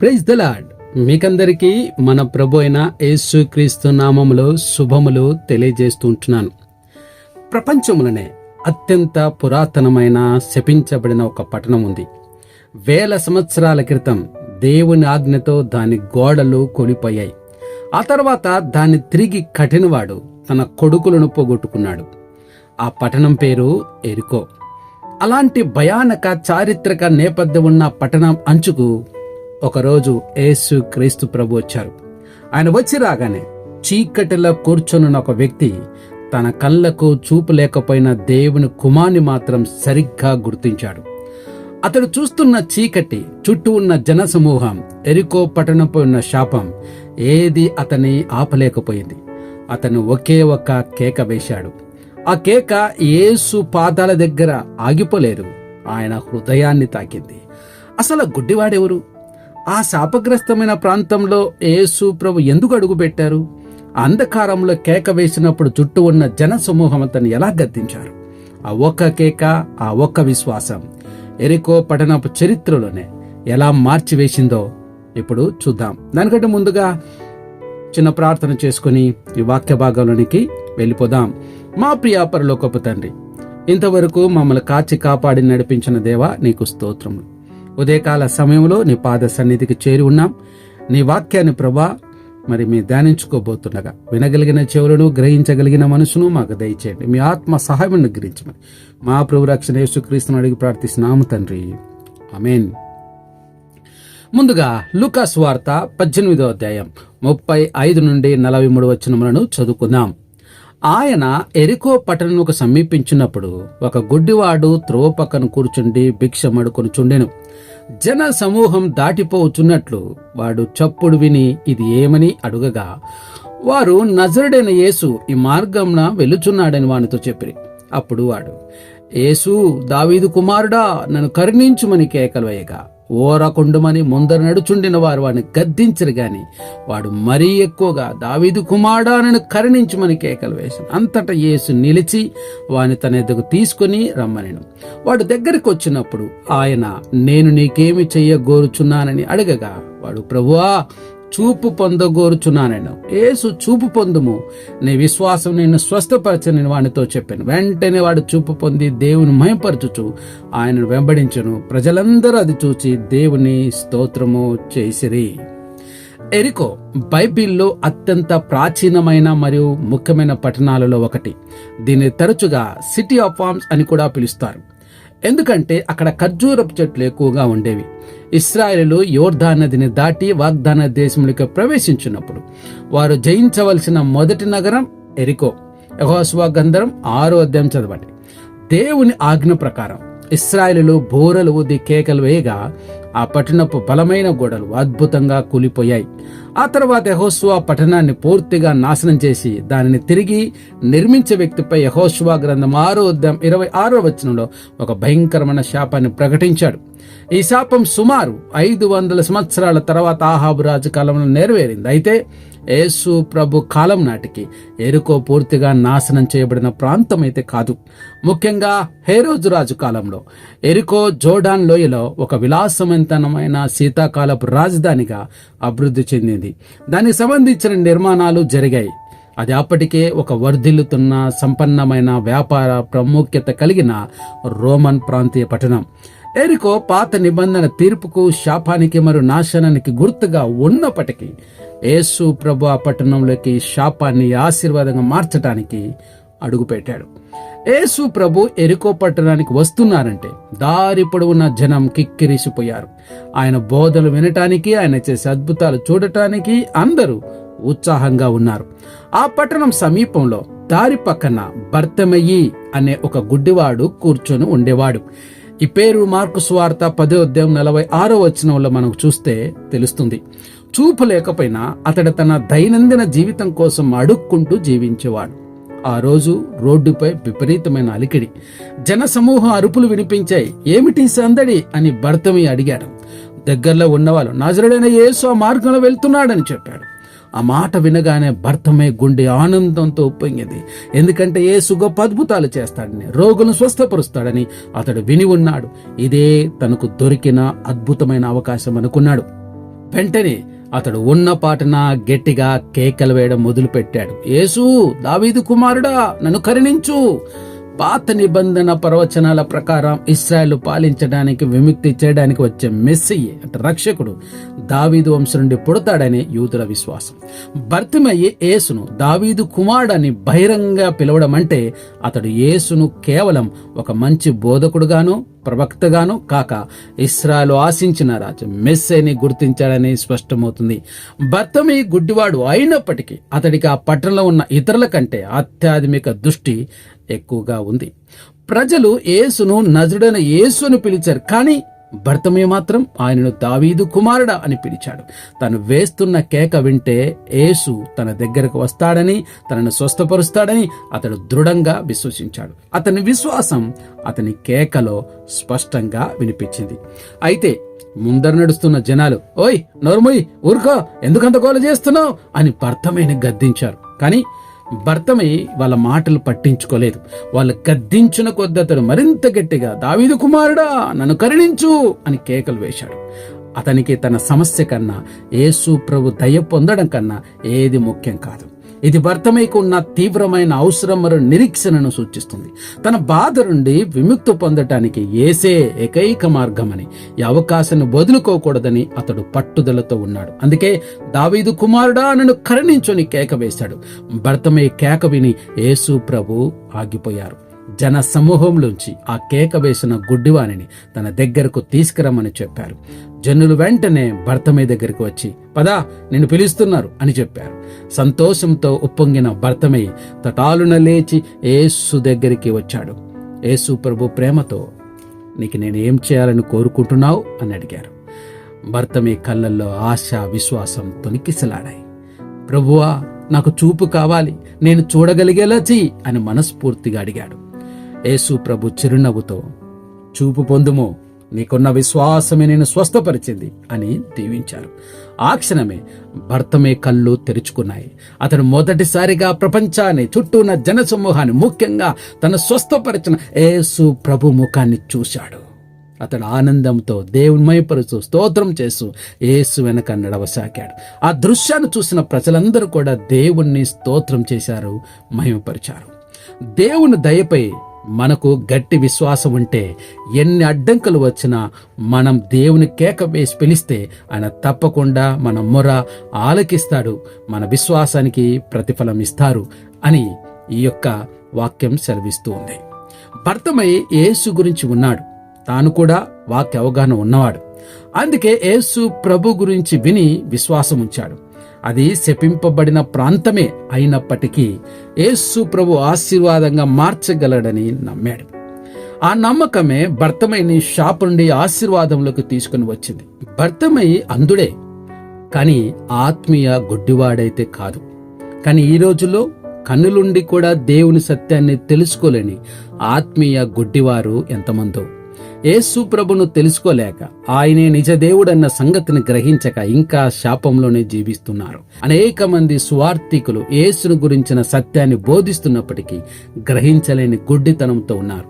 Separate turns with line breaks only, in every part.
Praise the lord మీకందరికీ మన ప్రభు అయిన యేసుక్రీస్తు నామములో శుభములు తెలియజేస్తూ ఉంటున్నాను. ప్రపంచంలోనే అత్యంత పురాతనమైన శపించబడిన ఒక పట్టణం ఉంది. వేల సంవత్సరాల క్రితం దేవుని ఆజ్ఞతో దాని గోడలు కొలిపోయాయి. ఆ తర్వాత దాన్ని తిరిగి కఠినవాడు తన కొడుకులను పోగొట్టుకున్నాడు. ఆ పట్టణం పేరు ఎరుకో. అలాంటి భయానక చారిత్రక నేపథ్యం ఉన్న పట్టణం అంచుకు ఒకరోజు యేసు క్రీస్తు ప్రభు వచ్చారు. ఆయన వచ్చి రాగానే చీకటిలో కూర్చొనున్న ఒక వ్యక్తి తన కళ్ళకు చూపు లేకపోయిన దేవుని కుమార్ని మాత్రం సరిగ్గా గుర్తించాడు. అతడు చూస్తున్న చీకటి చుట్టూ ఉన్న జనసమూహం ఎరికో పట్టణంపై ఉన్న శాపం ఏది అతని ఆపలేకపోయింది. అతను ఒకే ఒక్క కేక వేశాడు. ఆ కేక ఏసు పాదాల దగ్గర ఆగిపోలేదు. ఆయన హృదయాన్ని తాకింది. అసలు గుడ్డివాడెవరు? ఆ శాపగ్రస్తమైన ప్రాంతంలో యేసు ప్రభు ఎందుకు అడుగుపెట్టారు అంధకారంలో కేక వేసినప్పుడు చుట్టూ ఉన్న జన సమూహం అతను ఎలా గద్దించారు? ఆ ఒక్క కేక ఆ ఒక్క విశ్వాసం ఎరికో పట్టణపు చరిత్రలోనే ఎలా మార్చివేసిందో ఇప్పుడు చూద్దాం. దానికంటే ముందుగా చిన్న ప్రార్థన చేసుకుని ఈ వాక్య భాగంలోనికి వెళ్ళిపోదాం. మా ప్రియాపరలో గొప్ప తండ్రి ఇంతవరకు మమ్మల్ని కాచి కాపాడి నడిపించిన దేవా నీకు స్తోత్రములు. ఉదయకాల సమయంలో నీ పాద సన్నిధికి చేరి ఉన్నాం. నీ వాక్యాన్ని ప్రభా మరి మీ ధ్యానించుకోబోతుండగా వినగలిగిన చెవులను గ్రహించగలిగిన మనసును మాకు దయచేయండి. మీ ఆత్మ సహాయం గ్రహించమని మా ప్రభు రక్షణ యేసుక్రీస్తుని అడిగి ప్రార్థిస్తున్నాము తండ్రి. అమేన్ ముందుగా లూకాస్ వార్త పద్దెనిమిదో అధ్యాయం ముప్పై ఐదు నుండి నలభై మూడు వచనములను చదువుకుందాం. ఆయన ఎరికో పట్టణముకు సమీపించినప్పుడు ఒక గుడ్డివాడు త్రోవ పక్కన కూర్చుండి భిక్ష మడుకొనుచుండెను జన సమూహం దాటిపోవచ్చున్నట్లు వాడు చప్పుడు విని ఇది ఏమని అడుగగా వారు నజరుడైన యేసు ఈ మార్గంన వెలుచున్నాడని వానితో చెప్పిరి. అప్పుడు వాడు యేసు దావీదు కుమారుడా నన్ను కరుణించుమని కేకలు వేయగా. ఓరకుండుమని ముందర నడుచుండిన వారు వాడిని గద్దించరు గాని. వాడు మరీ ఎక్కువగా దావీదు కుమారుడానని నన్ను కరుణించుమని కేకలు వేశాను. అంతటా యేసు నిలిచి వాని తన ఎదుగు తీసుకుని రమ్మనిను. వాడు దగ్గరికి వచ్చినప్పుడు ఆయన నేను నీకేమి చెయ్యగోరుచున్నానని అడగగా వాడు ప్రభువా చూపు పొందగోరుచున్నానను ఏసు చూపు పొందుము. నీ విశ్వాసం నిన్ను స్వస్థపరచని వాడితో చెప్పాను. వెంటనే వాడు చూపు పొంది దేవుని మయపరచుచు ఆయనను వెంబడించను. ప్రజలందరూ అది చూచి దేవుని స్తోత్రము చేసిరి. ఎరికో బైబిల్లో అత్యంత ప్రాచీనమైన మరియు ముఖ్యమైన పట్టణాలలో ఒకటి. దీన్ని తరచుగా సిటీ ఆఫ్ ఫార్మ్స్ అని కూడా పిలుస్తారు. ఎందుకంటే అక్కడ ఖర్జూరపు చెట్లు ఎక్కువగా ఉండేవి. ఇస్రాయేలు యోర్ధా నదిని దాటి వాగ్దాన దేశములకు ప్రవేశించినప్పుడు వారు జయించవలసిన మొదటి నగరం ఎరికో. యహోస్వా గంధరం ఆరో అధ్యాయం చదవండి. దేవుని ఆజ్ఞ ప్రకారం ఇస్రాయిలు బోరలు ఊది కేకలు వేయగా ఆ పట్టణపు బలమైన గోడలు అద్భుతంగా కూలిపోయాయి. ఆ తర్వాత యహోస్వా పట్టణాన్ని పూర్తిగా నాశనం చేసి దానిని తిరిగి నిర్మించే వ్యక్తిపై యహోస్వా గ్రంథం ఆరో అధ్యాయం ఇరవై ఆరో వచనంలో ఒక భయంకరమైన శాపాన్ని ప్రకటించాడు. ఈ శాపం సుమారు ఐదు వందల సంవత్సరాల తర్వాత ఆహాబు రాజు కాలంలో నెరవేరింది. అయితే యేసు ప్రభు కాలం నాటికి ఎరుకో పూర్తిగా నాశనం చేయబడిన ప్రాంతం అయితే కాదు. ముఖ్యంగా హేరోజు రాజు కాలంలో ఎరుకో జోడాన్ లోయలో ఒక విలాసవంతమైన శీతాకాలపు రాజధానిగా అభివృద్ధి చెందింది. దానికి సంబంధించిన నిర్మాణాలు జరిగాయి. అది అప్పటికే ఒక వర్ధిల్లుతున్న సంపన్నమైన వ్యాపార ప్రాముఖ్యత కలిగిన రోమన్ ప్రాంతీయ పట్టణం. ఎరికో పాత నిబంధన తీర్పుకు శాపానికి మరియు నాశనానికి గుర్తుగా ఉన్నప్పటికీ యేసు ప్రభు ఆ పట్టణంలోకి శాపాన్ని ఆశీర్వాదంగా మార్చడానికి అడుగుపెట్టాడు. యేసు ప్రభు ఎరికో పట్టణానికి వస్తున్నారంటే దారి పొడవున జనం కిక్కిరిసిపోయారు. ఆయన బోధలు వినటానికి ఆయన చేసే అద్భుతాలు చూడటానికి అందరూ ఉత్సాహంగా ఉన్నారు. ఆ పట్టణం సమీపంలో దారి పక్కన భర్తమయ్యి అనే ఒక గుడ్డివాడు కూర్చొని ఉండేవాడు. ఈ పేరు మార్కు స్వార్త పదో అధ్యాయం నలభై ఆరో వచనంలో మనకు చూస్తే తెలుస్తుంది. చూపు లేకపోయినా అతడు తన దైనందిన జీవితం కోసం అడుక్కుంటూ జీవించేవాడు. ఆ రోజు రోడ్డుపై విపరీతమైన అలికిడి. జనసమూహం అరుపులు వినిపించాయి. ఏమిటి సందడి? అని భర్తమి అడిగాడు. దగ్గరలో ఉన్నవాళ్ళు నాజరుడైన యేసు ఆ మార్గంలో వెళ్తున్నాడని చెప్పాడు. ఆ మాట వినగానే భర్తమే గుండె ఆనందంతో ఉప్పొంగింది. ఎందుకంటే యేసు గొప్ప అద్భుతాలు చేస్తాడని రోగులను స్వస్థపరుస్తాడని అతడు విని ఉన్నాడు. ఇదే తనకు దొరికిన అద్భుతమైన అవకాశం అనుకున్నాడు. వెంటనే అతడు ఉన్న పాటన గట్టిగా కేకలు వేయడం మొదలుపెట్టాడు. యేసు దావీదు కుమారుడా నన్ను కరుణించు. పాత నిబంధన ప్రవచనాల ప్రకారం ఇస్రాయల్ పాలించడానికి విముక్తి చేయడానికి వచ్చే మెస్సయ్య అంటే రక్షకుడు దావీదు వంశం నుండి పుడతాడనే యూదుల విశ్వాసం. భర్తమయ్యే యేసును దావీదు కుమారుడని బహిరంగ పిలవడం అంటే అతడు యేసును కేవలం ఒక మంచి బోధకుడుగాను ప్రవక్తగాను కాక ఇస్రాయలు ఆశించిన రాజు మెస్సేని గుర్తించాడని స్పష్టమవుతుంది. భర్తమి గుడ్డివాడు అయినప్పటికీ అతడికి ఆ పట్టణంలో ఉన్న ఇతరుల కంటే ఆధ్యాత్మిక దృష్టి ఎక్కువగా ఉంది. ప్రజలు యేసును నజరుడైన యేసును పిలిచారు. కానీ భర్తమే మాత్రం ఆయనను దావీదు కుమారుడా అని పిలిచాడు. తను వేస్తున్న కేక వింటే యేసు తన దగ్గరకు వస్తాడని తనను స్వస్థపరుస్తాడని అతడు దృఢంగా విశ్వసించాడు. అతని విశ్వాసం అతని కేకలో స్పష్టంగా వినిపించింది. అయితే ముందర నడుస్తున్న జనాలు ఓయ్ నోర్మోయ్ ఊరుకో ఎందుకంత గోల చేస్తున్నావు? అని భర్తమైన గద్దించారు. కానీ భర్తమై వాళ్ళ మాటలు పట్టించుకోలేదు. వాళ్ళు గద్దించిన కొద్ది అతడు మరింత గట్టిగా దావీదు కుమారుడా నన్ను కరుణించు అని కేకలు వేశాడు. అతనికి తన సమస్య కన్నా యేసు ప్రభు దయ పొందడం కన్నా ఏది ముఖ్యం కాదు. ఇది భర్తమైకు ఉన్న తీవ్రమైన అవసరం మరియు నిరీక్షణను సూచిస్తుంది. తన బాధ నుండి విముక్తి పొందటానికి ఏసే ఏకైక మార్గమని ఈ అవకాశాన్ని వదులుకోకూడదని అతడు పట్టుదలతో ఉన్నాడు. అందుకే దావీదు కుమారుడా నన్ను కరుణించుని కేక వేశాడు. భర్తమే కేక విని యేసు ప్రభు ఆగిపోయారు. జన సమూహంలోంచి ఆ కేక వేసిన గుడ్డివాణిని తన దగ్గరకు తీసుకురమ్మని చెప్పారు. జనులు వెంటనే భర్తమే దగ్గరికి వచ్చి పదా నిన్ను పిలుస్తున్నారు అని చెప్పారు. సంతోషంతో ఉప్పొంగిన భర్తమై తటాలున లేచి ఏసు దగ్గరికి వచ్చాడు. ఏసు ప్రభు ప్రేమతో నీకు నేను ఏం చేయాలని కోరుకుంటున్నావు? అని అడిగారు. భర్తమే కళ్ళల్లో ఆశ విశ్వాసం తొనికిసలాడాయి. ప్రభువా నాకు చూపు కావాలి నేను చూడగలిగేలా చెయ్యి అని మనస్ఫూర్తిగా అడిగాడు. యేసు ప్రభు చిరునవ్వుతో చూపు పొందుము నీకున్న విశ్వాసమే నేను స్వస్థపరిచింది అని దీవించారు. ఆ క్షణమే భర్తమే కళ్ళు తెరుచుకున్నాయి. అతడు మొదటిసారిగా ప్రపంచాన్ని చుట్టూ ఉన్న జనసమూహాన్ని ముఖ్యంగా తన స్వస్థపరిచిన ఏసు ప్రభు ముఖాన్ని చూశాడు. అతడు ఆనందంతో దేవుని మైపరుచు స్తోత్రం చేస్తూ ఏసు వెనక నడవసాగాడు. ఆ దృశ్యాన్ని చూసిన ప్రజలందరూ కూడా దేవుణ్ణి స్తోత్రం చేశారు మహిమపరిచారు. దేవుని దయపై మనకు గట్టి విశ్వాసం ఉంటే ఎన్ని అడ్డంకులు వచ్చినా మనం దేవుని కేక వేసి పిలిస్తే ఆయన తప్పకుండా మన మొర ఆలకిస్తాడు మన విశ్వాసానికి ప్రతిఫలం ఇస్తారు అని ఈ యొక్క వాక్యం సెలవిస్తూ ఉంది. భర్తమై యేసు గురించి ఉన్నాడు. తాను కూడా వాక్య అవగాహన ఉన్నవాడు. అందుకే యేసు ప్రభు గురించి విని విశ్వాసం ఉంచాడు. అది శపింపబడిన ప్రాంతమే అయినప్పటికీ యేసు ప్రభు ఆశీర్వాదంగా మార్చగలడని నమ్మాడు. ఆ నమ్మకమే భర్తమైని షాపు నుండి ఆశీర్వాదంలోకి తీసుకుని వచ్చింది. భర్తమై అందుడే కానీ ఆత్మీయ గుడ్డివాడైతే కాదు. కానీ ఈ రోజుల్లో కన్నులుండి కూడా దేవుని సత్యాన్ని తెలుసుకోలేని ఆత్మీయ గుడ్డివారు ఎంతమందో. యేసు ప్రభును తెలుసుకోలేక ఆయనే నిజ దేవుడన్న సంగతిని గ్రహించక ఇంకా శాపంలోనే జీవిస్తున్నారు. అనేక మంది సువార్థికులు యేసును గురించిన సత్యాన్ని బోధిస్తున్నప్పటికీ గ్రహించలేని గుడ్డితనంతో ఉన్నారు.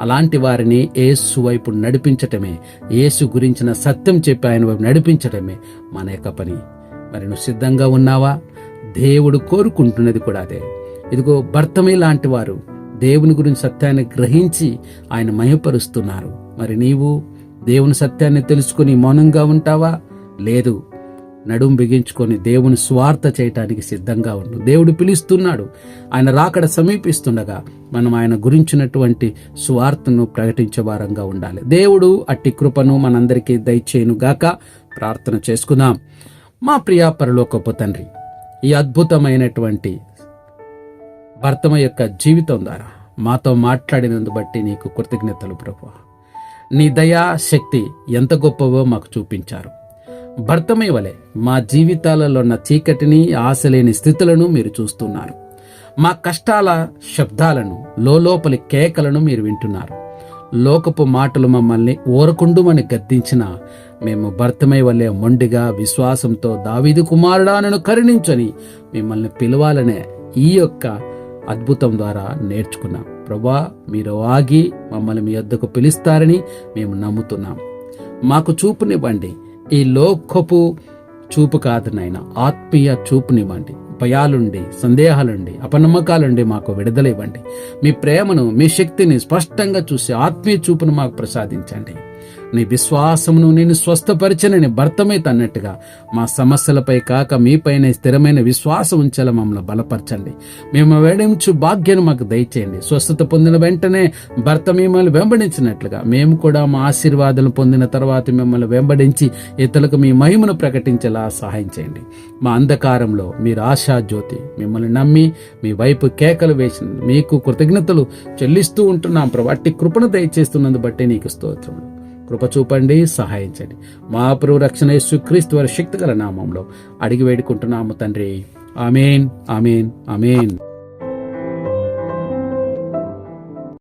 అలాంటి వారిని ఏసు వైపు నడిపించటమే ఏసు గురించిన సత్యం చెప్పి ఆయన వైపు నడిపించటమే మన యొక్క పని. మరి నువ్వు సిద్ధంగా ఉన్నావా? దేవుడు కోరుకుంటున్నది కూడా అదే. ఇదిగో భర్తమే లాంటి వారు దేవుని గురించి సత్యాన్ని గ్రహించి ఆయన మయపరుస్తున్నారు మరి నీవు దేవుని సత్యాన్ని తెలుసుకుని మౌనంగా ఉంటావా? లేదు. నడుం బిగించుకొని దేవుని స్వార్థ చేయటానికి సిద్ధంగా ఉండు. దేవుడు పిలుస్తున్నాడు. ఆయన రాకడ సమీపిస్తుండగా మనం ఆయన గురించినటువంటి స్వార్థను ప్రకటించే వారంగా ఉండాలి. దేవుడు అట్టి కృపను మనందరికీ దయచేయును గాక ప్రార్థన చేసుకుందాం. మా ప్రియా పరలోకపు తండ్రి ఈ అద్భుతమైనటువంటి భర్తమ యొక్క జీవితం ద్వారా మాతో మాట్లాడినందు బట్టి నీకు కృతజ్ఞతలు ప్రభు నీ దయా శక్తి ఎంత గొప్పవో మాకు చూపించారు. భర్తమై వలె మా జీవితాలలో ఉన్న చీకటిని ఆశలేని స్థితులను మీరు చూస్తున్నారు. మా కష్టాల శబ్దాలను లోపలి కేకలను మీరు వింటున్నారు. లోకపు మాటలు మమ్మల్ని ఓరకుండుమని గద్దించిన మేము భర్తమై వల్లే మొండిగా విశ్వాసంతో దావీదు కుమారుడానను కరుణించని మిమ్మల్ని పిలవాలనే ఈ యొక్క అద్భుతం ద్వారా నేర్చుకున్నాం. ప్రభా మీరు ఆగి మమ్మల్ని మీ వద్దకు పిలుస్తారని మేము నమ్ముతున్నాం. మాకు చూపునివ్వండి. ఈ లోకపు చూపు కాదు నాయన ఆత్మీయ చూపునివ్వండి. భయాలుండి సందేహాలుండి అపనమ్మకాలుండి మాకు విడుదల ఇవ్వండి. మీ ప్రేమను మీ శక్తిని స్పష్టంగా చూసి ఆత్మీయ చూపును మాకు ప్రసాదించండి. నీ విశ్వాసమును నేను స్వస్థపరిచనని భర్తమే తన్నట్టుగా మా సమస్యలపై కాక మీపైనే స్థిరమైన విశ్వాసం ఉంచేలా మమ్మల్ని బలపరచండి. మేము వేడించు భాగ్యాన్ని మాకు దయచేయండి. స్వస్థత పొందిన వెంటనే భర్త మిమ్మల్ని వెంబడించినట్లుగా మేము కూడా మా ఆశీర్వాదాలు పొందిన తర్వాత మిమ్మల్ని వెంబడించి ఇతరులకు మీ మహిమను ప్రకటించేలా సహాయం చేయండి. మా అంధకారంలో మీరు ఆశా జ్యోతి మిమ్మల్ని నమ్మి మీ వైపు కేకలు వేసిన మీకు కృతజ్ఞతలు చెల్లిస్తూ ఉంటున్నాం. ప్రభు అట్టి కృపణ దయచేస్తున్నందు బట్టి నీకు స్తోత్రములు. కృప చూపండి సహాయించండి. మా ప్రభు రక్షణ క్రీస్తు వారి శక్తిగల నామంలో అడిగి వేడుకుంటున్నాము తండ్రి. Amen amen amen.